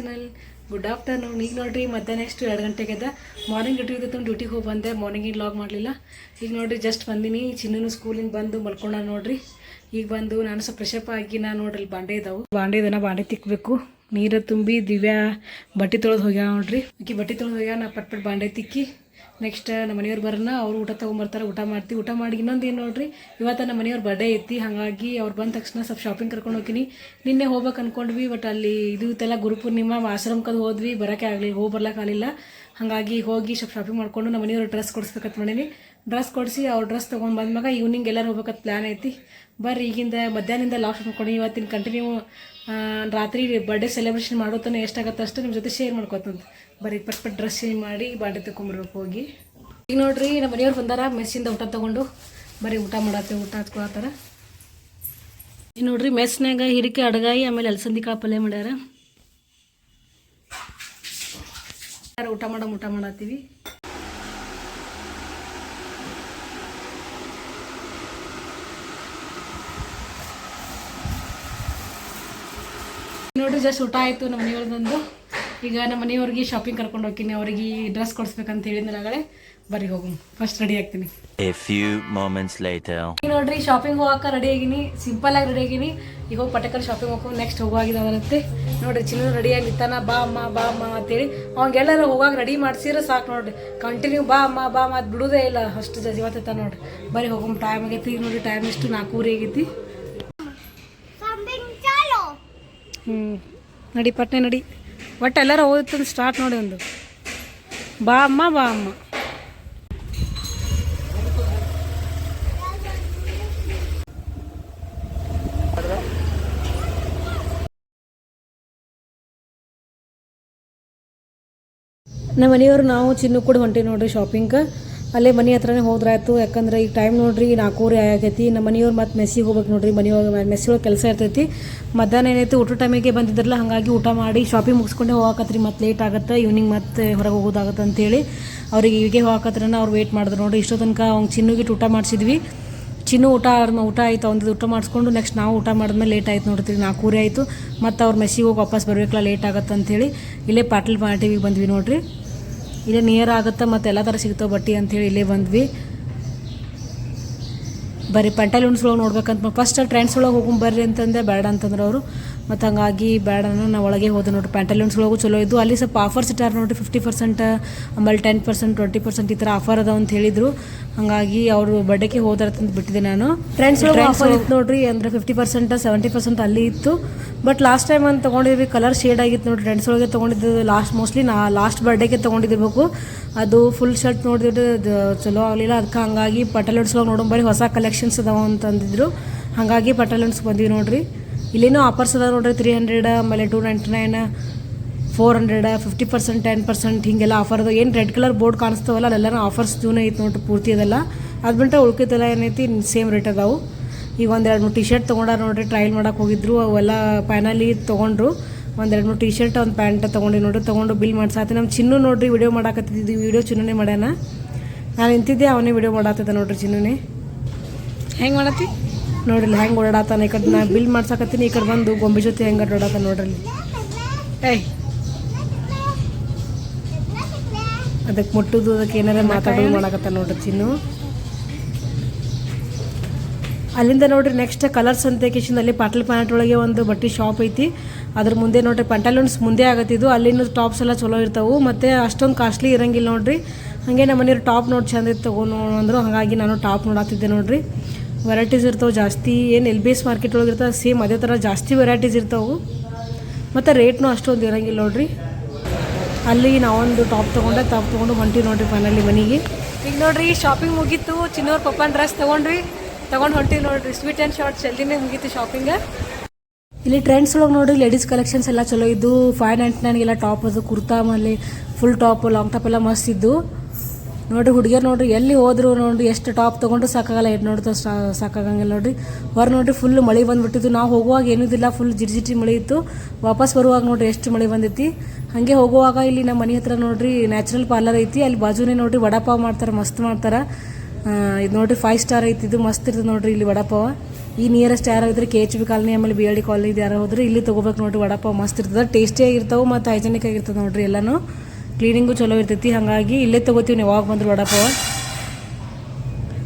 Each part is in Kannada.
ಚಾನಲ್ ಗುಡ್ ಆಫ್ಟರ್ನೂನ್ ಈಗ ನೋಡ್ರಿ, ಮಧ್ಯಾಹ್ನ ಎಷ್ಟು ಎರಡು ಗಂಟೆಗೆ ಅದ. ಮಾರ್ನಿಂಗ್ ಡ್ಯೂಟಿ ಇದ್ದಿತ್ತು ಡ್ಯೂಟಿಗೆ ಹೋಗಿ ಬಂದೆ. ಮಾರ್ನಿಂಗ್ ಲಾಗ್ ಮಾಡಲಿಲ್ಲ. ಈಗ ನೋಡ್ರಿ ಜಸ್ಟ್ ಬಂದಿನಿ. ಚಿನ್ನನು ಸ್ಕೂಲಿಂದ ಬಂದು ಮಲ್ಕೊಂಡ ನೋಡ್ರಿ. ಈಗ ಬಂದು ನಾನು ಸ್ವಲ್ಪ ಪ್ರೆಶಪ್ ಆಗಿ ನಾನು ನೋಡ್ರಿ, ಬಾಂಡೆ ಇದಾವೆ. ಬಾಂಡೆ ಇದನ್ನ ಬಾಂಡೆ ತಿಕ್ಕಬೇಕು ನೀರು ತುಂಬಿ ದಿವ್ಯಾ ಬಟ್ಟೆ ತೊಳೆದು ಹೋಗ್ಯಾವ ನೋಡ್ರಿ. ಆಕಿ ಬಟ್ಟೆ ತೊಳೆದು ಹೋಗ್ಯಾವ, ನಾ ಪಟ್ ಪಟ್ ಬಾಂಡೆ ತಿಕ್ಕಿ ನೆಕ್ಸ್ಟ್ ನಮ್ಮ ಮನೆಯವ್ರು ಬರೋಣ ಅವ್ರು ಊಟ ತೊಗೊಂಬರ್ತಾರೆ, ಊಟ ಮಾಡ್ತೀವಿ. ಊಟ ಮಾಡಿ ಇನ್ನೊಂದು ಏನು ನೋಡ್ರಿ ಇವತ್ತು ನಮ್ಮ ಮನೆಯವ್ರ ಬರ್ಡೇ ಐತಿ, ಹಾಗಾಗಿ ಅವ್ರು ಬಂದ ತಕ್ಷಣ ಸ್ವಲ್ಪ ಶಾಪಿಂಗ್ ಕರ್ಕೊಂಡು ಹೋಗ್ತೀನಿ. ನಿನ್ನೆ ಹೋಗ್ಬೇಕು ಅಂದ್ಕೊಂಡ್ವಿ ಬಟ್ ಅಲ್ಲಿ ಇದು ಇತ್ತೆಲ್ಲ, ಗುರುಪೂರ್ಣಿಮಾ ಆಶ್ರಮಕ್ಕದು ಹೋದ್ವಿ ಬರೋಕೆ ಆಗಲಿ ಹೋಗಿ ಬರ್ಲಿಕ್ಕೆ ಆಗಲಿಲ್ಲ. ಹಾಗಾಗಿ ಹೋಗಿ ಸ್ವಲ್ಪ ಶಾಪಿಂಗ್ ಮಾಡಿಕೊಂಡು ನಮ್ಮ ಮನೆಯವ್ರು ಡ್ರೆಸ್ ಕೊಡಿಸ್ಬೇಕಂತ ಮಾಡೀನಿ. ಡ್ರೆಸ್ ಕೊಡಿಸಿ ಅವ್ರ ಡ್ರೆಸ್ ತೊಗೊಂಡು ಬಂದ್ಮ್ಯಾಗ ಈವ್ನಿಂಗ್ ಎಲ್ಲರೂ ಹೋಗ್ಬೇಕಂತ ಪ್ಲ್ಯಾನ್ ಐತಿ. ಬರ್ರಿ, ಈಗಿಂದ ಮಧ್ಯಾಹ್ನದಿಂದ ಲಾಸ್ಟ್ ಮಾಡ್ಕೊಂಡು ಇವತ್ತಿನ ಕಂಟಿನ್ಯೂ ರಾತ್ರಿ ಬರ್ಡೇ ಸೆಲೆಬ್ರೇಷನ್ ಮಾಡೋತನ ಎಷ್ಟಾಗತ್ತೆ ಅಷ್ಟು ನಿಮ್ಮ ಜೊತೆ ಶೇರ್ ಮಾಡ್ಕೊತಂತ. ಬರೀ ಪಟ್ ಪಟ್ ಡ್ರೆಸ್ ಚೇಂಜ್ ಮಾಡಿ ಬಾಡಿ ತಗೊಂಬರ್ಬೇಕು ಹೋಗಿ. ಈಗ ನೋಡ್ರಿ ನಮ್ಮ ಮನೆಯವ್ರು ಬಂದಾರ, ಮೆಸ್ಸಿಂದ ಊಟ ತೊಗೊಂಡು. ಬರೀ ಊಟ ಮಾಡತ್ತೆ, ಊಟ ಹಚ್ಕೊಳತ್ತಾರ. ಈಗ ನೋಡ್ರಿ ಮೆಸ್ನಾಗ ಹಿರಿಕೆ ಅಡಗಾಯಿ, ಆಮೇಲೆ ಅಲಸಂದಿ ಕಾಳು ಪಲ್ಯ ಮಾಡ್ಯಾರ. ಯಾರು ಊಟ ಮಾಡೋ ಊಟ ಮಾಡತ್ತೀವಿ. ನೋಡ್ರಿ ಜಸ್ಟ್ ಊಟ ಆಯಿತು ನಮ್ಮ ಮನೆಯವ್ರದ್ದು. ಈಗ ನಮ್ಮ ಮನೆಯವ್ರಿಗೆ ಶಾಪಿಂಗ್ ಕರ್ಕೊಂಡು ಹೋಗ್ತೀನಿ ಅವ್ರಿಗೆ ಡ್ರೆಸ್ ಕೊಡಿಸ್ಬೇಕಂತ ಹೇಳಿದ್ನಲಾಗಳೆ ಬರೀ ಹೋಗೋಣ. ಫಸ್ಟ್ ರೆಡಿ ಆಗ್ತೀನಿ. ನೋಡ್ರಿ ಶಾಪಿಂಗ್ ಹೋಗಕ್ಕೆ ರೆಡಿ ಆಗಿನಿ ಸಿಂಪಲ್ ಆಗಿ ರೆಡಿ ಆಗಿನಿ. ಈಗ ಹೋಗಿ ಪಟಕಲ್ ಶಾಪಿಂಗ್ ಹೋಗೋ ನೆಕ್ಸ್ಟ್ ಹೋಗುವಾಗಿದ್ದಾವಂತೆ ನೋಡ್ರಿ ಚಿನ್ನ ರೆಡಿ ಆಗಿತ್ತಾನ ಬಾ ಅಮ್ಮ ಬಾ ಅಮ್ಮ ಅಂತೇಳಿ. ಅವಂಗೆಲ್ಲರೂ ಹೋಗಾಗ ರೆಡಿ ಮಾಡ್ಸಿದ್ರೆ ಸಾಕು ನೋಡ್ರಿ. ಕಂಟಿನ್ಯೂ ಬಾ ಅಮ್ಮ ಬಾ ಅಮ್ಮ ಅದು ಬಿಡುದೇ ಇಲ್ಲ. ಅಷ್ಟು ಜೀವತ್ತ ನೋಡ್ರಿ. ಬರೀ ಹೋಗಮ್ ಟೈಮ್ ಆಗೈತಿ. ಈಗ ನೋಡ್ರಿ ಟೈಮ್ ಎಷ್ಟು ನಾಲ್ಕೂವರೆ ಆಗೈತಿ. ಹ್ಞೂ ನಡಿ ಪಟ್ನೆ ನಡಿ. ಒಟ್ಟು ಎಲ್ಲರೂ ಓದುತ್ತಂದು ಸ್ಟಾರ್ಟ್ ನೋಡಿ ಒಂದು. ಬಾ ಅಮ್ಮ ಬಾ ಅಮ್ಮ. ನಮ್ಮ ಮನೆಯವರು ನಾವು ಚಿನ್ನು ಕೂಡ ಹೊಂಟೀವಿ ನೋಡ್ರಿ ಶಾಪಿಂಗ್ ಅಲ್ಲೇ ಮನೆ ಹತ್ರನೇ ಹೋದ್ರಾಯ್ತು. ಯಾಕಂದ್ರೆ ಈಗ ಟೈಮ್ ನೋಡ್ರಿ ನಾಲ್ಕೂವರೆ ಆಗೈತಿ. ನಮ್ಮ ಮನೆಯವ್ರು ಮತ್ತೆ ಮೆಸ್ಸಿಗೆ ಹೋಗ್ಬೇಕು ನೋಡ್ರಿ. ಮನೆಯೊಳಗೆ ಮೆಸ್ಸಿ ಒಳಗೆ ಕೆಲಸ ಇರ್ತೈತಿ. ಮಧ್ಯಾಹ್ನ ಏನೈತಿ ಊಟ ಟೈಮಿಗೆ ಬಂದಿದ್ರಲ್ಲ, ಹಾಗಾಗಿ ಊಟ ಮಾಡಿ ಶಾಪಿಂಗ್ ಮುಗಿಸ್ಕೊಂಡೆ ಹೋಗಾಕತ್ರಿ. ಮತ್ತೆ ಲೇಟ್ ಆಗುತ್ತೆ ಈವ್ನಿಂಗ್ ಮತ್ತೆ ಹೊರಗೆ ಹೋಗೋದಾಗತ್ತೆ ಅಂತೇಳಿ ಅವ್ರಿಗೆ ಈಗ ಹೋಗಾಕತ್ರನ ಅವ್ರು ವೇಟ್ ಮಾಡಿದ್ರು ನೋಡ್ರಿ. ಇಷ್ಟೋ ತನಕ ಅವ್ನು ಚಿನ್ನುಗಿಟ್ಟು ಊಟ ಮಾಡಿಸಿದ್ವಿ. ಚಿನ್ನು ಊಟ ಆದ್ಮ- ಊಟ ಆಯ್ತು. ಅವ್ನದ್ದು ಊಟ ಮಾಡಿಸ್ಕೊಂಡು ನೆಕ್ಸ್ಟ್ ನಾವು ಊಟ ಮಾಡಿದ್ಮೇಲೆ ಲೇಟ್ ಆಯ್ತು ನೋಡ್ತೀವಿ ನಾಲ್ಕೂವರೆ ಆಯಿತು. ಮತ್ತು ಅವ್ರ ಮೆಸ್ಸಿಗೆ ಹೋಗಿ ವಾಪಸ್ ಬರಬೇಕಲ್ಲ ಲೇಟ್ ಆಗತ್ತೆ ಅಂತೇಳಿ ಇಲ್ಲೇ ಪಾಟೀಲ್ ಪಾರ್ಟಿಗೆ ಬಂದ್ವಿ ನೋಡ್ರಿ. ಇಲ್ಲೇ ನಿಯರ್ ಆಗುತ್ತೆ ಮತ್ತು ಎಲ್ಲ ಥರ ಸಿಗ್ತಾವೆ ಬಟ್ಟೆ ಅಂಥೇಳಿ ಇಲ್ಲೇ ಬಂದ್ವಿ. ಬರೀ ಪಂಟಲೂನ್ಸ್ ಒಳಗೆ ನೋಡ್ಬೇಕಂತ ಫಸ್ಟ್ ಟ್ರೆಂಡ್ಸ್ ಒಳಗೆ ಹೋಗಿ ಬರ್ರಿ ಅಂತಂದೆ ಬೇಡ ಅಂತಂದ್ರೆ ಅವರು. ಮತ್ತು ಹಂಗಾಗಿ ಬೇಡ ನಾನು ಒಳಗೆ ಹೋದೆ ನೋಡಿರಿ. ಪ್ಯಾಂಟಲೂನ್ಸ್ಗಳಿಗೂ ಚಲೋ ಇದ್ದು ಅಲ್ಲಿ ಸ್ವಲ್ಪ ಆಫರ್ಸ್ ಇಟ್ಟಾರ ನೋಡಿರಿ. ಫಿಫ್ಟಿ ಪರ್ಸೆಂಟ್ ಆಮೇಲೆ ಟೆನ್ ಪರ್ಸೆಂಟ್ ಟ್ವೆಂಟಿ ಪರ್ಸೆಂಟ್ ಈ ಥರ ಆಫರ್ ಅದಾವ ಅಂತ ಹೇಳಿದ್ರು. ಹಾಗಾಗಿ ಅವರು ಬರ್ಡೇಗೆ ಹೋದಾರಂತ ಬಿಟ್ಟಿದ್ದೆ ನಾನು. ಫ್ರೆಂಡ್ಸ್ ಆಫರ್ ಇತ್ತು ನೋಡಿರಿ. ಅಂದರೆ ಫಿಫ್ಟಿ ಪರ್ಸೆಂಟ್ ಸೆವೆಂಟಿ ಪರ್ಸೆಂಟ್ ಅಲ್ಲಿ ಇತ್ತು. ಬಟ್ ಲಾಸ್ಟ್ ಟೈಮ್ ಅಂತ ತೊಗೊಂಡಿದ್ವಿ. ಕಲರ್ ಶೇಡ್ ಆಗಿತ್ತು ನೋಡಿರಿ. ಫ್ರೆಂಡ್ಸ್ ಒಳಗೆ ತೊಗೊಂಡಿದ್ದು ಲಾಸ್ಟ್ ಮೋಸ್ಟ್ಲಿ ನಾ ಲಾಸ್ಟ್ ಬರ್ಡೇಗೆ ತೊಗೊಂಡಿದ್ದಿರ್ಬೇಕು ಅದು ಫುಲ್ ಶರ್ಟ್ ನೋಡಿದ್ರೆ ಚಲೋ ಆಗಲಿಲ್ಲ. ಅದಕ್ಕೆ ಹಂಗಾಗಿ ಪಟಲನ್ಸ್ ಒಳಗೆ ನೋಡೋ ಬರೀ ಹೊಸ ಕಲೆಕ್ಷನ್ಸ್ ಅದಾವ ಅಂತಂದಿದ್ರು ಹಾಗಾಗಿ ಪಟಲೋಡ್ಸ್ ಬಂದಿವಿ ನೋಡ್ರಿ. ಇಲ್ಲೇನೋ ಆಫರ್ಸ್ ಅದಾವೆ ನೋಡ್ರಿ ತ್ರೀ ಹಂಡ್ರೆಡ್ ಆಮೇಲೆ two ninety nine four hundred fifty percent ten percent ಹಿಂಗೆಲ್ಲ ಆಫರ್ ಅದ ಏನು ರೆಡ್ ಕಲರ್ ಬೋರ್ಡ್ ಕಾಣಿಸ್ತಾವಲ್ಲ ಅಲ್ಲೆಲ್ಲ ಆಫರ್ಸ್ ಜೂನ್ ಐತೆ ನೋಡ್ರಿ, ಪೂರ್ತಿ ಅದೆಲ್ಲ. ಅದು ಬಿಟ್ಟರೆ ಉಳ್ಕಿದ್ದೆಲ್ಲ ಏನೈತಿ ಸೇಮ್ ರೇಟ್ ಅದಾವು. ಈಗ ಒಂದು ಎರಡು ಮೂರು ಟಿ ಶರ್ಟ್ ತೊಗೊಂಡಾರ ನೋಡ್ರಿ ಟ್ರಯಲ್ ಮಾಡೋಕೆ ಹೋಗಿದ್ರು, ಅವೆಲ್ಲ ಫೈನಲಿ ತೊಗೊಂಡ್ರು. ಒಂದು ಎರಡು ಮೂರು ಟಿ ಶರ್ಟ್ ಒಂದು ಪ್ಯಾಂಟ್ ತೊಗೊಂಡು ನೋಡ್ರಿ, ತೊಗೊಂಡು ಬಿಲ್ ಮಾಡ್ಸಾತಿ ನಮ್ಮ ಚಿನ್ನು ನೋಡ್ರಿ ವಿಡಿಯೋ ಮಾಡಾಕತ್ತಿದ್ದು ವಿಡಿಯೋ ಚಿನ್ನೇ ಮಾಡ್ಯಾನ. ನಾನು ನಿಂತಿದ್ದೆ, ಅವನೇ ವಿಡಿಯೋ ಮಾಡಾತದ ನೋಡ್ರಿ ಚಿನ್ನೇ ಹೆಂಗೆ ಮಾಡತ್ತಿ? ನೋಡ್ರಿ ಹೆಂಗೆ ಓಡಾಡತ್ತಾನ ಈ ಕಡೆ. ನಾ ಬಿಲ್ ಮಾಡ್ಸಾಕತ್ತೀನಿ ಈ ಕಡೆ ಬಂದು ಗೊಂಬೆ ಜೊತೆ ಹೆಂಗೆ ಓಡಾಡತ್ತಾನ ನೋಡ್ರಿ. ಏಯ್. ಅದಕ್ಕೆ ಮುಟ್ಟುದು ಅದಕ್ಕೆ ಏನಾರ ಮಾತಾಡೋದು ಮಾಡಕತ್ತ ನೋಡ್ರಿ ಚಿನ್ನು. ಅಲ್ಲಿಂದ ನೋಡ್ರಿ ನೆಕ್ಸ್ಟ್ ಕಲರ್ಸ್ ಅಂತ ಅಲ್ಲಿ ಪಾಟಲ್ ಪ್ಯಾಂಟ್ ಒಳಗೆ ಒಂದು ಬಟ್ಟೆ ಶಾಪ್ ಐತಿ. ಅದ್ರ ಮುಂದೆ ನೋಡ್ರಿ ಪಂಟಲೂನ್ಸ್ ಮುಂದೆ ಆಗತ್ತಿದ್ದು ಅಲ್ಲಿನ ಟಾಪ್ಸ್ ಎಲ್ಲ ಚಲೋ ಇರ್ತಾವೆ. ಮತ್ತು ಅಷ್ಟೊಂದು ಕಾಸ್ಟ್ಲಿ ಇರಂಗಿಲ್ಲ ನೋಡ್ರಿ. ಹಾಗೆ ನಮ್ಮ ಮನೆಯವ್ರು ಟಾಪ್ ನೋಡಿ ಚಂದ ಇತ್ತು ತಗೊಂಡು ಅಂದರು. ಹಾಗಾಗಿ ನಾನು ಟಾಪ್ ನೋಡತ್ತಿದ್ದೆ ನೋಡ್ರಿ. ವೆರೈಟೀಸ್ ಇರ್ತಾವೆ ಜಾಸ್ತಿ ಏನು ಎಲ್ ಬಿ ಎಸ್ ಮಾರ್ಕೆಟ್ ಒಳಗೆ ಇರ್ತಾವೆ ಸೇಮ್ ಅದೇ ಥರ ಜಾಸ್ತಿ ವೆರೈಟೀಸ್ ಇರ್ತಾವೆ. ಮತ್ತು ರೇಟ್ನು ಅಷ್ಟೊಂದು ಇರೋಂಗಿಲ್ಲ ನೋಡ್ರಿ. ಅಲ್ಲಿ ನಾವೊಂದು ಟಾಪ್ ತೊಗೊಂಡೆ ಟಾಪ್ ತೊಗೊಂಡು ಹೊಂಟಿವಿ ನೋಡ್ರಿ ಫೈನಲಿ ಮನೆಗೆ. ಈಗ ನೋಡ್ರಿ ಶಾಪಿಂಗ್ ಮುಗೀತು ಚಿನ್ನೋರ್ ಪಪ್ಪನ ಡ್ರೆಸ್ ತೊಗೊಂಡ್ರಿ ತೊಗೊಂಡು ಹೊಂಟಿವಿ ನೋಡ್ರಿ ಸ್ವೀಟ್ ಆ್ಯಂಡ್ ಶಾರ್ಟ್ ಜಲ್ದಿನೇ ಮುಗೀತು ಶಾಪಿಂಗ ಇಲ್ಲಿ ಟ್ರೆಂಡ್ಸ್ ಒಳಗೆ ನೋಡ್ರಿ ಲೇಡೀಸ್ ಕಲೆಕ್ಷನ್ಸ್ ಎಲ್ಲ ಚಲೋ ಇದ್ದು ಫೈವ್ ನೈಂಟಿ ನೈನ್ಗೆಲ್ಲ ಟಾಪ್ ಅದು ಕುರ್ತಾ ಆಮೇಲೆ ಫುಲ್ ಟಾಪ್ ಲಾಂಗ್ ಟಾಪ್ ಎಲ್ಲ ಮಸ್ತ್ ಇದ್ದು ನೋಡ್ರಿ, ಹುಡುಗಿಯರು ನೋಡ್ರಿ, ಎಲ್ಲಿ ಹೋದ್ರು ನೋಡ್ರಿ, ಎಷ್ಟು ಟಾಪ್ ತೊಗೊಂಡ್ರು ಸಾಕಾಗಲ್ಲ, ಎಷ್ಟು ನೋಡ್ತಾ ಸಾಕಾಗಂಗಿಲ್ಲ ನೋಡ್ರಿ. ಹೊರ ನೋಡಿರಿ ಫುಲ್ ಮಳೆ ಬಂದ್ಬಿಟ್ಟಿತ್ತು. ನಾವು ಹೋಗುವಾಗ ಏನೂ ಇಲ್ಲ ಫುಲ್ ಜಿಟಿ ಮಳೆ ಇತ್ತು. ವಾಪಸ್ ಬರುವಾಗ ನೋಡ್ರಿ, ಎಷ್ಟು ಮಳೆ ಬಂದೈತಿ. ಹಾಗೆ ಹೋಗುವಾಗ ಇಲ್ಲಿ ನಮ್ಮ ಮನೆ ಹತ್ರ ನೋಡಿರಿ ನ್ಯಾಚುರಲ್ ಪಾರ್ಲರ್ ಐತಿ. ಅಲ್ಲಿ ಬಾಜುನೇ ನೋಡಿರಿ, ವಡಾಪಾವ್ ಮಾಡ್ತಾರೆ, ಮಸ್ತ್ ಮಾಡ್ತಾರೆ. ಇದು ನೋಡ್ರಿ ಫೈವ್ ಸ್ಟಾರ್ ಐತಿ, ಇದು ಮಸ್ತ್ ಇರ್ತದೆ ನೋಡ್ರಿ ಇಲ್ಲಿ ವಡಾಪಾವ. ಈ ನಿಯರೆಸ್ಟ್ ಯಾರು ಇದ್ರೆ ಕೆ ಎಚ್ ಬಿ ಕಾಲನಿ, ಆಮೇಲೆ ಬಿ ಎಲ್ ಡಿ ಕಾಲನಿ ಯಾರು ಹೋದ್ರೆ, ಇಲ್ಲಿ ತೊಗೋಬೇಕು ನೋಡಿರಿ ವಡಾಪಾವ್, ಮಸ್ತ್ ಇರ್ತದೆ. ಟೇಸ್ಟಿಯಾಗಿರ್ತಾವೆ ಮತ್ತು ಹೈಜೆನಿಕ್ ಆಗಿರ್ತದೆ ನೋಡ್ರಿ ಎಲ್ಲನೂ. ಕ್ಲೀನಿಂಗು ಚಲೋ ಇರ್ತೈತಿ. ಹಾಗಾಗಿ ಇಲ್ಲೇ ತೊಗೋತೀವಿ ನೀವು. ಯಾವಾಗ ಬಂದ್ರು ವಡಾಪಾವ.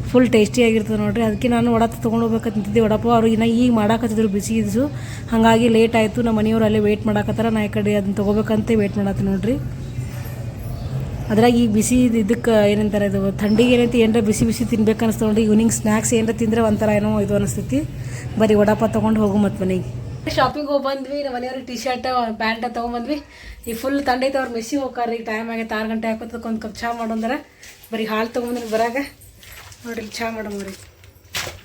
ಫುಲ್ ಟೇಸ್ಟಿಯಾಗಿರ್ತದೆ ನೋಡ್ರಿ. ಅದಕ್ಕೆ ನಾನು ವಡ ತೊಗೊಂಡು ಹೋಗ್ಬೇಕಂತ ನಿಂತಿದ್ದೆ ವಡಾಪಾವ ಅವ್ರು ಇನ್ನು ಈಗ ಮಾಡಾಕತ್ತಿದ್ರು ಬಿಸಿ ಇದ್ದು ಹಾಗಾಗಿ ಲೇಟ್ ಆಯಿತು. ನಮ್ಮ ಮನೆಯವ್ರು ಅಲ್ಲೇ ವೆಯ್ಟ್ ಮಾಡಾಕತ್ತಾರ. ನಾ ಈ ಕಡೆ ಅದನ್ನ ತೊಗೋಬೇಕಂತ ವೆಯ್ಟ್ ಮಾಡತ್ತೆ ನೋಡ್ರಿ. ಅದ್ರಾಗ ಈಗ ಬಿಸಿ ಇದ್- ಇದಕ್ಕೆ ಏನಂತಾರೆ ಇದು ಥಂಡಿಗೆ ಏನೈತಿ, ಏನರ ಬಿಸಿ ಬಿಸಿ ತಿನ್ಬೇಕು ಅನಿಸ್ತು ನೋಡ್ರಿ. ಈವ್ನಿಂಗ್ ಸ್ನ್ಯಾಕ್ಸ್ ಏನರ ತಿಂದರೆ ಒಂಥರ ಏನೋ ಇದು ಅನಿಸ್ತೈತಿ. ಬರೀ ವಡಾಪಾ ತೊಗೊಂಡು ಹೋಗು ಮತ್ತು ಮನೆಗೆ. ಶಾಪಿಂಗ್ ಹೋಗಿ ಬಂದ್ವಿ. ನಮ್ಮ ಮನೆಯವ್ರಿಗೆ ಟಿ ಶರ್ಟ್ ಪ್ಯಾಂಟ್ ತೊಗೊಂಬಂದ್ವಿ ಈ ಫುಲ್ ತಂಡೈತೆ ಅವ್ರು ಮೆಸ್ಸಿಗೆ ಹೋಗ್ತಾರೆ ಈಗ ಟೈಮ್ ಆಗೈತೆ ಆರು ಗಂಟೆ ಹಾಕೋತಕ್ಕೆ ಒಂದು ಕಪ್ ಚಹಾ ಮಾಡೋಂದ್ರೆ ಬರೀ ಹಾಲು ತೊಗೊಂಬಂದ್ರೆ ಬರಾಗ. ನೋಡ್ರಿ ಚಹಾ ಮಾಡೋಮ್ರಿ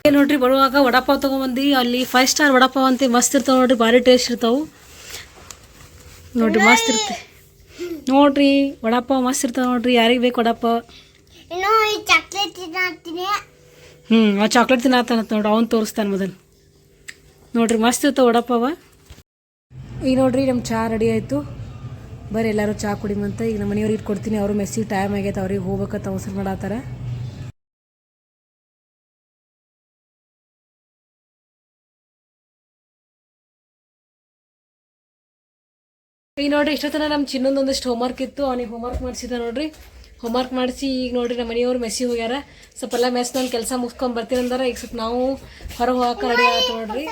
ಏನು ನೋಡ್ರಿ ಬರುವಾಗ ವಡಾಪಾವ್ ತೊಗೊಂಬಂದು ಅಲ್ಲಿ ಫೈವ್ ಸ್ಟಾರ್ ವಡಾಪಾವ್ ಅಂತ ಮಸ್ತ್ ಇರ್ತಾವೆ ನೋಡ್ರಿ ಭಾರಿ ಟೇಸ್ಟ್ ಇರ್ತಾವೆ. ನೋಡ್ರಿ ಮಸ್ತ್ ಇರ್ತೆ ನೋಡ್ರಿ ವಡಾಪಾವ್ ಮಸ್ತ್ ಇರ್ತಾವೆ ನೋಡ್ರಿ ಯಾರಿಗೆ ಬೇಕು ವಡಾಪಾವ್? ಹ್ಞೂ ಆ ಚಾಕ್ಲೇಟ್ ತಿನ್ನತ್ತಾನ ನೋಡ್ರಿ ಅವ್ನು ತೋರಿಸ್ತಾನೆ ಮೊದಲು. ನೋಡ್ರಿ ಮಸ್ತ್ ಇರ್ತಾವೆ ವಡಾಪಾವ. ಈಗ ನೋಡ್ರಿ ನಮ್ಮ ಚಹಾ ರೆಡಿ ಆಯಿತು. ಬರ್ರಿ ಎಲ್ಲರೂ ಚಹಾ ಕುಡಿಮಂತ. ಈಗ ನಮ್ಮ ಮನೆಯವ್ರಿಗೆ ಇಟ್ಕೊಡ್ತೀನಿ. ಅವರು ಮೆಸ್ಸಿಗೆ ಟೈಮ್ ಆಗೈತೆ, ಅವ್ರಿಗೆ ಹೋಗ್ಬೇಕಂತ ಅವಸರ ಮಾಡತ್ತಾರ ಈಗ ನೋಡ್ರಿ, ಇಷ್ಟೊತ್ತನ ನಮ್ಮ ಚಿನ್ನೊಂದೊಂದಿಷ್ಟು ಹೋಮ್ವರ್ಕ್ ಇತ್ತು. ಅವನಿಗೆ ಹೋಮ್ವರ್ಕ್ ಮಾಡಿಸಿದ ನೋಡ್ರಿ. ಹೋಮ್ವರ್ಕ್ ಮಾಡಿಸಿ ಈಗ ನೋಡ್ರಿ ನಮ್ಮ ಮನೆಯವ್ರು ಮೆಸ್ಸಿ ಹೋಗ್ಯಾರ. ಸ್ವಲ್ಪ ಎಲ್ಲ ಮೆಸ್ ನಾನು ಕೆಲಸ ಮುಗಿಸ್ಕೊಂಡ್ ಬರ್ತೀನಿ ಅಂದ್ರೆ ಈಗ ಸ್ವಲ್ಪ ನಾವು ಹೊರಗೆ ಹೋಗಕ್ಕೆ ರೆಡಿ ಆಯ್ತು ನೋಡ್ರಿ.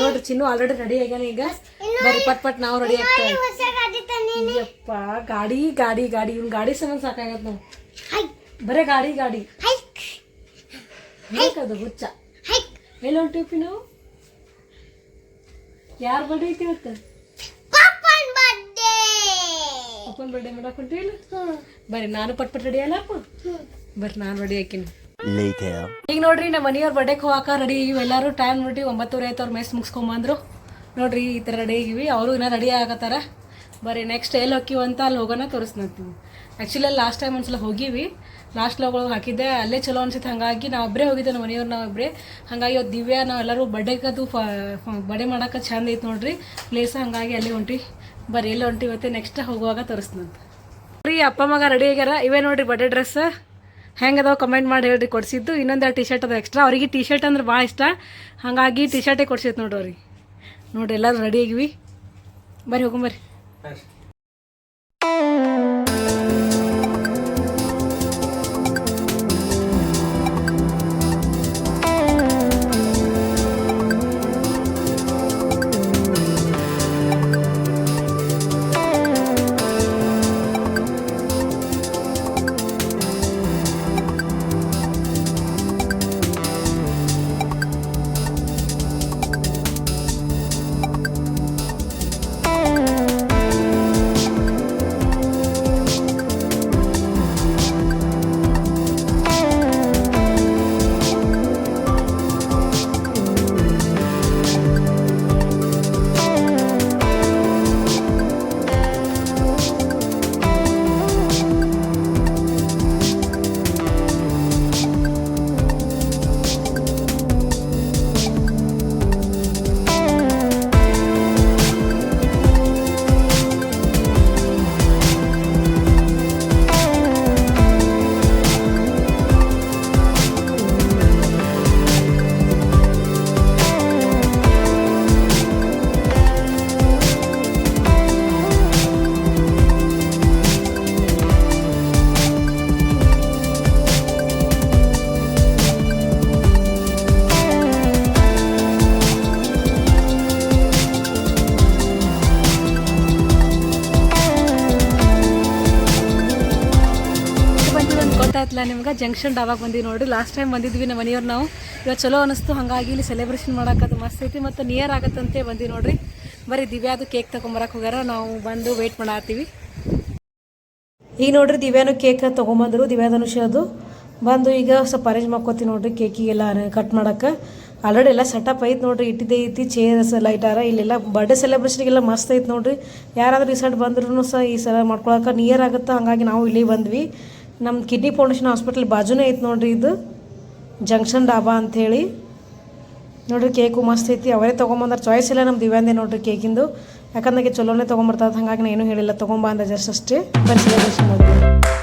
ನೋಡ್ರಿ ಚಿನ್ನು ಆಲ್ರೆಡಿ ರೆಡಿ ಆಗ್ಯಾನ ಈಗ. ಬರ್ರಿ ಪಟ್ ಪಟ್ ನಾವು ರೆಡಿ ಆಗ್ತೇವೆ ಯಪ್ಪ ಗಾಡಿ ಗಾಡಿ ಗಾಡಿ. ಇವ್ನ ಗಾಡಿ ಸಂಬಂಧ ಸಾಕಾಗತ್ತೆ ನಾವು ಬರೇ ಗಾಡಿ ಗಾಡಿ. ಅದು ಬೇಕದು ಹುಚ್ಚ ಎಲ್ಲಿ ಹೊಂಟಿವಿ ನಾವು ಯಾರು ಬರ್ಡೇ ಐತಿ ಇವತ್ತು? ಅಪ್ಪನ ಬರ್ಡೇ ಮಾಡಕ್ ಹೊಂಟಿಲ್ಲ ಬರ್ರಿ ನಾನು ಪಟ್ ಪಟ್ ರೆಡಿ ಅಲ್ಲ? ಬರ್ರಿ ನಾನು ರೆಡಿ ಹಾಕಿನಿ ಈಗ ನೋಡ್ರಿ ನಮ್ಮ ಮನೆಯವ್ರ ಬರ್ಡೇಗೆ ಹೋಗಾಕ ರೆಡಿ ಆಗಿವಿ ಎಲ್ಲರೂ ಟೈಮ್ ನೋಡಿ ಒಂಬತ್ತುವರೆ ಆಯ್ತು ಅವ್ರ ಮೆಸ್ ಮುಗಿಸ್ಕೊಂಬಂದ್ರು ನೋಡ್ರಿ ಈ ಥರ ರೆಡಿ ಆಗಿವಿ ಅವರು ಇನ್ನೂ ರೆಡಿ ಆಗತ್ತಾರ. ಬರೀ ನೆಕ್ಸ್ಟ್ ಎಲ್ಲಿ ಹೋಗಿವಿ ಅಂತ ಅಲ್ಲಿ ಹೋಗೋಣ ತೋರಿಸ್ನತ್ತೀವಿ. ಆ್ಯಕ್ಚುಲಿ ಅಲ್ಲಿ ಲಾಸ್ಟ್ ಟೈಮ್ ಒಂದ್ಸಲ ಹೋಗಿವಿ. ಲಾಸ್ಟ್ ಲೋಗಳು ಹಾಕಿದ್ದೆ. ಅಲ್ಲೇ ಚಲೋ ಅನ್ಸುತ್ತೆ ಹಾಗಾಗಿ ನಾವು ಒಬ್ಬರೇ ಹೋಗಿದ್ದೆ ನಮ್ಮ ಮನೆಯವ್ರು ನಾವು ಒಬ್ಬರೇ ಹಾಗಾಗಿ ಅವ್ರು ದಿವ್ಯಾ ನಾವು ಎಲ್ಲರೂ ಬರ್ಡೇಗದು ಬರ್ಡೇ ಮಾಡೋಕೆ ಚಂದ ಐತೆ ನೋಡ್ರಿ. ಪ್ಲೇಸ್ ಹಂಗಾಗಿ ಅಲ್ಲಿ ಹೊಂಟಿ. ಎಲ್ಲಿ ಹೊಂಟಿ ಇವತ್ತೆ ನೆಕ್ಸ್ಟ್ ಹೋಗುವಾಗ ತೋರಿಸ್ನಂತ. ರೀ, ಅಪ್ಪ ಮಗ ರೆಡಿ ಆಗ್ಯಾರ? ಇವೇ ನೋಡ್ರಿ ಬಟ್ಟೆ ಡ್ರೆಸ್ ಹೆಂಗೆ ಅದಾವ ಕಮೆಂಟ್ ಮಾಡಿ ಹೇಳ್ರಿ, ಕೊಡ್ಸಿದ್ದು. ಇನ್ನೊಂದು ಟಿ ಶರ್ಟ್ ಅದ ಎಕ್ಸ್ಟ್ರಾ ಅವರಿಗೆ ಟಿ ಶರ್ಟ್ ಅಂದ್ರೆ ಭಾಳ ಇಷ್ಟ. ಹಾಗಾಗಿ ಟಿ ಶರ್ಟೇ ಕೊಡ್ಸಿತ್ತು ನೋಡ್ರಿ ನೋಡ್ರಿ, ಎಲ್ಲರೂ ರೆಡಿ ಆಗಿವಿ. ಬರ್ರಿ ಹೋಗೊಂಬರ್ರಿ ಗೊತ್ತಾಯ್ತಲ್ಲ ನಿಮ್ಗೆ? ಜಂಕ್ಷನ್ ಡಾಬಾಗ ಬಂದಿವಿ ನೋಡಿ ಲಾಸ್ಟ್ ಟೈಮ್ ಬಂದಿದ್ವಿ ನಮ್ಮ ಮನೆಯವ್ರು ನಾವು. ಇವತ್ತು ಚಲೋ ಅನಿಸ್ತು. ಹಾಗಾಗಿ ಇಲ್ಲಿ ಸೆಲೆಬ್ರೇಷನ್ ಮಾಡಕ್ಕೆ ಮಸ್ತ್ ಐತಿ ಮತ್ತು ನಿಯರ್ ಆಗತ್ತಂತೆ ಬಂದಿ ನೋಡ್ರಿ. ಬರೀ ದಿವ್ಯಾದು ಕೇಕ್ ತೊಗೊಂಬರಕ್ಕೆ ಹೋಗ್ಯಾರ. ನಾವು ಬಂದು ವೆಯ್ಟ್ ಮಾಡತ್ತೀವಿ. ಈಗ ನೋಡ್ರಿ ದಿವ್ಯಾನು ಕೇಕ್ ತೊಗೊಂಬಂದ್ರು. ದಿವ್ಯಾಧನುಷದು ಬಂದು ಈಗ ಸ್ವಲ್ಪ ಅರೇಂಜ್ ಮಾಡ್ಕೋತೀವಿ ನೋಡ್ರಿ ಕೇಕಿಗೆಲ್ಲ ಕಟ್ ಮಾಡಕ್ಕೆ ಆಲ್ರೆಡಿ ಎಲ್ಲ ಸೆಟಪ್ ಐತೆ ನೋಡ್ರಿ. ಇಟ್ಟಿದ್ದೇ ಐತಿ. ಚೇರ್ಸ್ ಲೈಟಾರ ಇಲ್ಲೆಲ್ಲ ಬರ್ಡೇ ಸೆಲೆಬ್ರೇಷನ್ಗೆಲ್ಲ ಮಸ್ತ್ ಐತೆ ನೋಡ್ರಿ. ಯಾರಾದ್ರೂ ರಿಸಲ್ಟ್ ಬಂದ್ರೂ ಸಹ ಈ ಸಲ ಮಾಡ್ಕೊಳಕ್ಕೆ ನಿಯರ್ ಆಗುತ್ತೆ? ಹಾಗಾಗಿ ನಾವು ಇಲ್ಲಿ ಬಂದ್ವಿ. ನಮ್ಮ ಕಿಡ್ನಿ ಫೌಂಡೇಶನ್ ಹಾಸ್ಪಿಟಲ್ ಬಾಜುನೇ ಐತೆ ನೋಡಿರಿ ಇದು. ಜಂಕ್ಷನ್ ಡಾಬಾ ಅಂಥೇಳಿ. ನೋಡಿರಿ ಕೇಕು ಮಸ್ತ್ ಐತಿ. ಅವರೇ ತೊಗೊಂಬಂದ್ರೆ. ಚಾಯ್ಸ್ ಇಲ್ಲ ನಮ್ಮ ದಿವ್ಯಾಂದೆ ನೋಡಿರಿ ಕೇಕಿಂದು. ಯಾಕಂದ್ರೆ ಚಲೋನೇ ತೊಗೊಂಬರ್ತದೆ ಹಾಗಾಗಿ ನಾನು ಏನೂ ಹೇಳಿಲ್ಲ. ತೊಗೊಂಬ ಅಂದ ಜಸ್ಟ್ ಅಷ್ಟೇ. ಬರೀ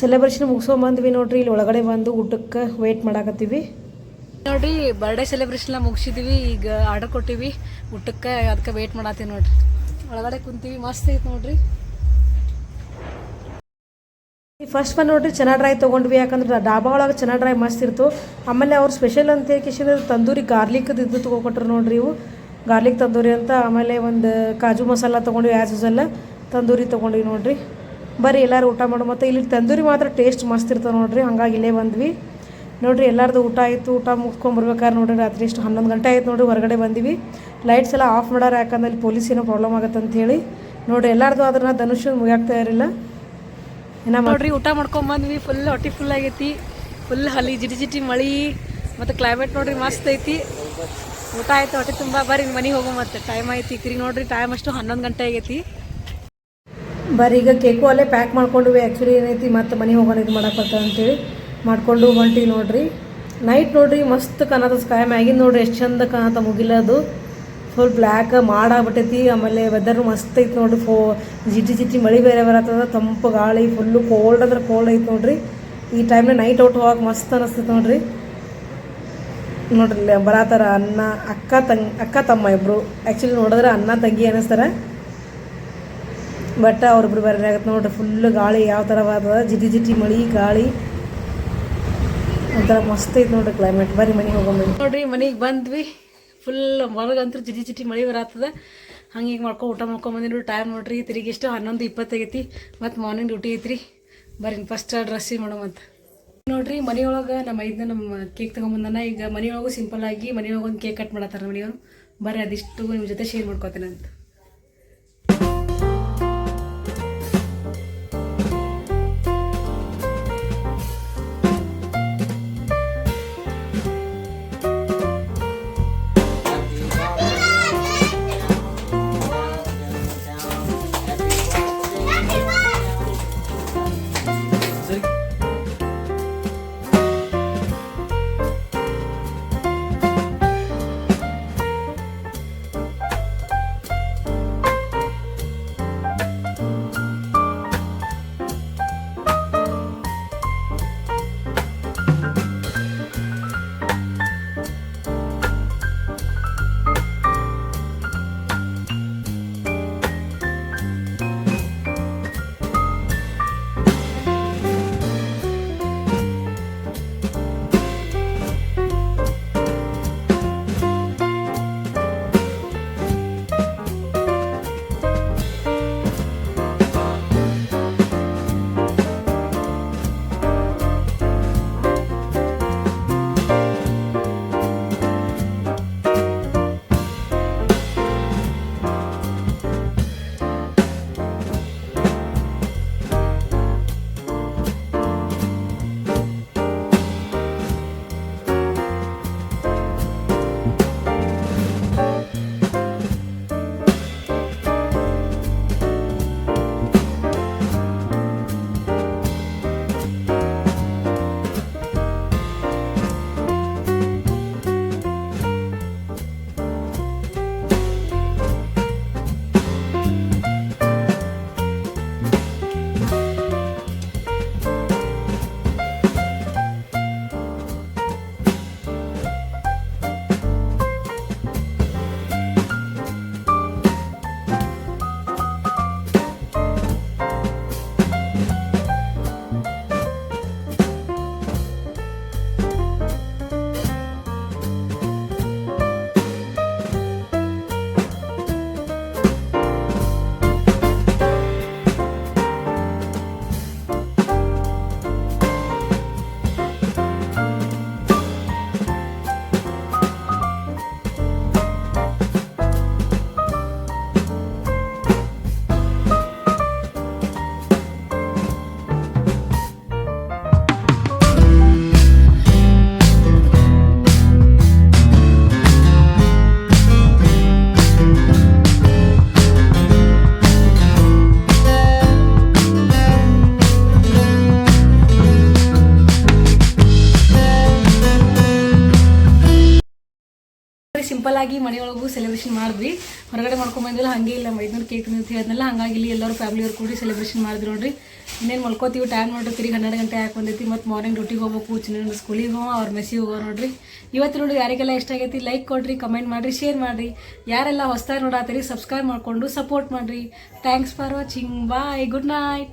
ಸೆಲೆಬ್ರೇಷನ್ ಮುಗಿಸೋ ಬಂದ್ವಿ ನೋಡ್ರಿ. ಇಲ್ಲಿ ಒಳಗಡೆ ಬಂದು ಊಟಕ್ಕೆ ವೇಟ್ ಮಾಡಾಕತ್ತೀವಿ. ನೋಡ್ರಿ ಬರ್ಡೇ ಸೆಲೆಬ್ರೇಷನ್ ಮುಗಿಸಿದ್ವಿ. ಈಗ ಆರ್ಡರ್ ಕೊಟ್ಟಿವಿ. ಊಟಕ್ಕೆ ಅದಕ್ಕೆ ವೇಟ್ ಮಾಡತ್ತೀವಿ ನೋಡ್ರಿ. ಒಳಗಡೆ ಕುಂತೀವಿ. ಮಸ್ತ್ ಐತೆ ನೋಡ್ರಿ. ಫಸ್ಟ್ ಬಂದು ನೋಡ್ರಿ ಚೆನ್ನಾಗಿ ಡ್ರೈ ತೊಗೊಂಡ್ವಿ. ಯಾಕಂದ್ರೆ ಡಾಬಾ ಒಳಗೆ ಚೆನ್ನಾಗಿ ಡ್ರೈ ಮಸ್ತ್ ಇರ್ತು. ಆಮೇಲೆ ಅವ್ರು ಸ್ಪೆಷಲ್ ಅಂತ ಹೇಳಿ ತಂದೂರಿ ಗಾರ್ಲಿಕ್ ಇದು ತೊಗೊಕೊಟ್ರು ನೋಡ್ರಿ ಇವು ಗಾರ್ಲಿಕ್ ತಂದೂರಿ ಅಂತ. ಆಮೇಲೆ ಒಂದು ಕಾಜು ಮಸಾಲ ತೊಗೊಂಡ್ವಿ ಆ್ಯಸ್ ಯೂಸಲ್ಲ ತಂದೂರಿ ತೊಗೊಂಡ್ವಿ ನೋಡ್ರಿ. ಬರ್ರಿ, ಎಲ್ಲರೂ ಊಟ ಮಾಡು. ಮತ್ತು ಇಲ್ಲಿ ತಂದೂರಿ ಮಾತ್ರ ಟೇಸ್ಟ್ ಮಸ್ತ್ ಇರ್ತದೆ ನೋಡಿರಿ, ಹಂಗಾಗಿ ಇಲ್ಲೇ ಬಂದ್ವಿ. ನೋಡಿರಿ, ಎಲ್ಲರದು ಊಟ ಆಯಿತು, ಊಟ ಮುಗ್ಸ್ಕೊಂಬರ್ಬೇಕಾದ್ರೆ ನೋಡಿರಿ, ರಾತ್ರಿ ಎಷ್ಟು ಹನ್ನೊಂದು ಗಂಟೆ ಆಯ್ತು ನೋಡ್ರಿ, ಹೊರಗಡೆ ಬಂದಿವಿ. ಲೈಟ್ಸ್ ಎಲ್ಲ ಆಫ್ ಮಾಡಾರ, ಯಾಕಂದ್ರೆ ಅಲ್ಲಿ ಪೊಲೀಸ್ ಏನೋ ಪ್ರಾಬ್ಲಮ್ ಆಗುತ್ತೆ ಅಂತ ಹೇಳಿ. ನೋಡ್ರಿ, ಎಲ್ಲರದು ಅದನ್ನ ಧನುಷ್ ಮುಗಿಯಾಗ್ತಾ ಇರಲಿಲ್ಲ. ಏನ ನೋಡ್ರಿ, ಊಟ ಮಾಡ್ಕೊಂಡು ಬಂದ್ವಿ ಫುಲ್ ಹೊಟ್ಟೆ ಫುಲ್ ಆಗೈತಿ. ಫುಲ್ ಅಲ್ಲಿ ಜಿಟಿ ಜಿಟಿ ಮಳಿ, ಮತ್ತು ಕ್ಲೈಮೇಟ್ ನೋಡ್ರಿ ಮಸ್ತ್ ಐತಿ. ಊಟ ಆಯ್ತು, ಹೊಟ್ಟೆ ತುಂಬ, ಬರ್ರಿ, ಮನೆಗೆ ಹೋಗೋ ಮತ್ತೆ. ಟೈಮ್ ಐತಿ ತಿರುಗಿ ನೋಡಿರಿ ಟೈಮ್ ಅಷ್ಟು ಹನ್ನೊಂದು ಗಂಟೆ ಆಗೈತಿ. ಬರ್ರಿ ಈಗ ಕೇಕು ಅಲ್ಲೇ ಪ್ಯಾಕ್ ಮಾಡ್ಕೊಂಡ್ವಿ. ಆ್ಯಕ್ಚುಲಿ ಏನೈತಿ, ಮತ್ತೆ ಮನೆ ಹೋಗೋಣ ಇದು ಬರ್ತದೆ ಅಂತೇಳಿ ಮಾಡಿಕೊಂಡು ಹೊಂಟಿ ನೋಡ್ರಿ. ನೈಟ್ ನೋಡ್ರಿ, ಮಸ್ತ್ ಕಾಣತ್ತ ಸ್ಕೈ ಮ್ಯಾಗಿನ ನೋಡ್ರಿ ಎಷ್ಟು ಚಂದ ಕಾಣತ್ತ ಮುಗಿಲದು ಫುಲ್ ಬ್ಲ್ಯಾಕ್ ಮಾಡಾಗ್ಬಿಟ್ಟೈತಿ ಆಮೇಲೆ ವೆದರ್ ಮಸ್ತ್ ಐತಿ ನೋಡ್ರಿ. ಫೋ, ಜಿಟಿ ಜಿಟಿ ಮಳೆ ಬೇರೆ ಬರತ್ತದ. ತಂಪು, ಗಾಳಿ ಫುಲ್ಲು ಕೋಲ್ಡ್ ಅಂದ್ರೆ ಕೋಲ್ಡ್ ಐತಿ ನೋಡ್ರಿ. ಈ ಟೈಮ್ನಾಗ ನೈಟ್ ಔಟ್ ಹೋಗಕ್ಕೆ ಮಸ್ತ್ ಅನಿಸ್ತೈತೆ ನೋಡ್ರಿ. ನೋಡ್ರಿ ಬರತ್ತಾರ ಅನ್ನ ಅಕ್ಕ, ತಂಗ್, ಅಕ್ಕ, ತಮ್ಮ ಇಬ್ಬರು ಆ್ಯಕ್ಚುಲಿ ನೋಡಿದ್ರೆ ಅನ್ನ ತಂಗಿ ಅನ್ನಿಸ್ತಾರ ಬಟ್ ಅವ್ರಿಬ್ರು ಬೇರೆ ಆಗತ್ತೆ ನೋಡ್ರಿ ಫುಲ್ ಗಾಳಿ ಯಾವ ಥರ ಬರ್ತದ ಜಿಟಿ ಜಿಟಿ ಮಳಿ, ಗಾಳಿ. ಒಂಥರ ಮಸ್ತ್ ಐತೆ ನೋಡ್ರಿ ಕ್ಲೈಮೇಟ್ ಬರ್ರಿ ಮನೆಗೆ ಹೋಗೋಣ ನೋಡ್ರಿ, ಮನೆಗೆ ಬಂದ್ವಿ. ಫುಲ್ ಹೊರಗಂತೂ ಜಿಟಿ ಜಿಟಿ ಮಳಿ ಬರತ್ತದ. ಹಂಗೆ ಈಗ ಮಾಡ್ಕೊ ಊಟ ಮಾಡ್ಕೊಂಡ್ ಬಂದಿನಿ ಟೈಮ್ ನೋಡ್ರಿ. ತಿರುಗಿ ಎಷ್ಟು ಹನ್ನೊಂದು ಇಪ್ಪತ್ತೈತಿ ಮತ್ತು ಮಾರ್ನಿಂಗ್ ಡ್ಯೂಟಿ ಐತ್ರಿ. ಬರ್ರಿ ಫಸ್ಟ್ ಡ್ರೆಸ್ಸಿಂಗ್ ಮಾಡೋಮಂತ ನೋಡ್ರಿ, ಮನೆಯೊಳಗೆ ನಮ್ಮ ಐದನ ನಮ್ಮ ಕೇಕ್ ತೊಗೊಂಬಂದಾನ. ಈಗ ಮನೆಯೊಳಗೂ ಸಿಂಪಲ್ ಆಗಿ ಮನೆಯೊಳಗೆ ಒಂದು ಕೇಕ್ ಕಟ್ ಮಾಡತ್ತಾರ ಮನೆಯವರು. ಬರ್ರಿ, ಅದಿಷ್ಟು ನಿಮ್ಮ ಜೊತೆ ಶೇರ್ ಮಾಡ್ಕೋತೀನಿ ಅಂತ. ಆಗಿ ಮನೆಯೊಳಗೂ ಸೆಲೆಬ್ರೇಷನ್ ಮಾಡಿದ್ವಿ. ಹೊರಗಡೆ ಮಾಡ್ಕೊಂಬಂದಿಲ್ಲ ಹಾಗೆ ಇಲ್ಲ ಮೈದೂರು ಕೇಕ್ ಅಂತ ಹೇಳಿದ್ನಲ್ಲ ಹಾಗಾಗಿ ಇಲ್ಲಿ ಎಲ್ಲರೂ ಫ್ಯಾಮಿಲಿಯವ್ರು ಕೂಡಿ ಸೆಲೆಬ್ರೇಷನ್ ಮಾಡಿದ್ರು ನೋಡ್ರಿ. ಇನ್ನೇನು ಮಲ್ಕೋತೀವಿ ಟೈಮ್ ನೋಡ್ರಿ, ತಿರುಗಿ ಹನ್ನೆರಡು ಗಂಟೆ ಹಾಕಿ ಬಂದೈತಿ? ಮತ್ತು ಮಾರ್ನಿಂಗ್ ಡ್ಯೂಟಿಗೆ ಹೋಗ್ಬೇಕು, ಚಿನ್ನ ಸ್ಕೂಲಿಗೆ ಹೋಗೋ ಅವ್ರ ಮೆಸ್ಸಿಗೆ ಹೋಗೋ ನೋಡ್ರಿ. ಇವತ್ತು ನೋಡಿ ಯಾರಿಗೆಲ್ಲ ಇಷ್ಟ ಆಗೈತಿ ಲೈಕ್ ಕೊಡ್ರಿ ಕಮೆಂಟ್ ಮಾಡಿರಿ ಶೇರ್ ಮಾಡಿರಿ. ಯಾರೆಲ್ಲ ಹೊಸ್ದಾಗಿ ನೋಡಾತೀರಿ ಸಬ್ಸ್ಕ್ರೈಬ್ ಮಾಡಿಕೊಂಡು ಸಪೋರ್ಟ್ ಮಾಡಿರಿ. Thanks for watching bye good night